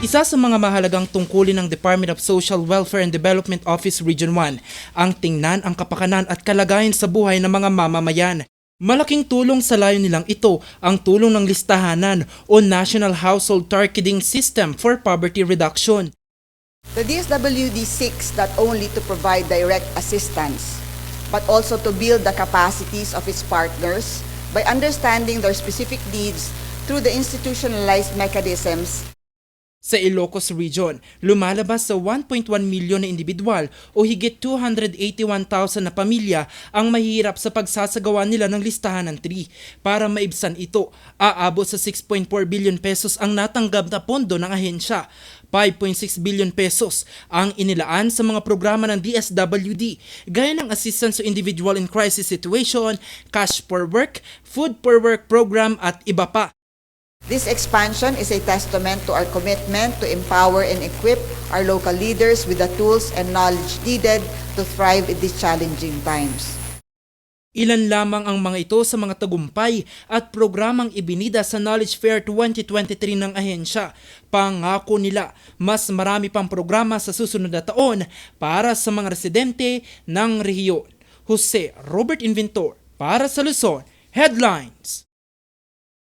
Isa sa mga mahalagang tungkulin ng Department of Social Welfare and Development Office Region 1 ang tingnan ang kapakanan at kalagayan sa buhay ng mga mamamayan. Malaking tulong sa layo nilang ito ang tulong ng listahanan o National Household Targeting System for Poverty Reduction. The DSWD seeks not only to provide direct assistance, but also to build the capacities of its partners by understanding their specific needs through the institutionalized mechanisms Sa Ilocos Region, lumalabas sa 1.1 milyon na individual o higit 281,000 na pamilya ang mahihirap sa pagsasagawa nila ng listahan ng TRI. Para maibsan ito, aabot sa 6.4 billion pesos ang natanggap na pondo ng ahensya. 5.6 billion pesos ang inilaan sa mga programa ng DSWD gaya ng assistance to individual in crisis situation, cash for work, food for work program at iba pa. This expansion is a testament to our commitment to empower and equip our local leaders with the tools and knowledge needed to thrive in these challenging times. Ilan lamang ang mga ito sa mga tagumpay at programang ibinida sa Knowledge Fair 2023 ng ahensya. Pangako nila, mas marami pang programa sa susunod na taon para sa mga residente ng rehiyon. Jose Robert Inventor para sa Luzon Headlines.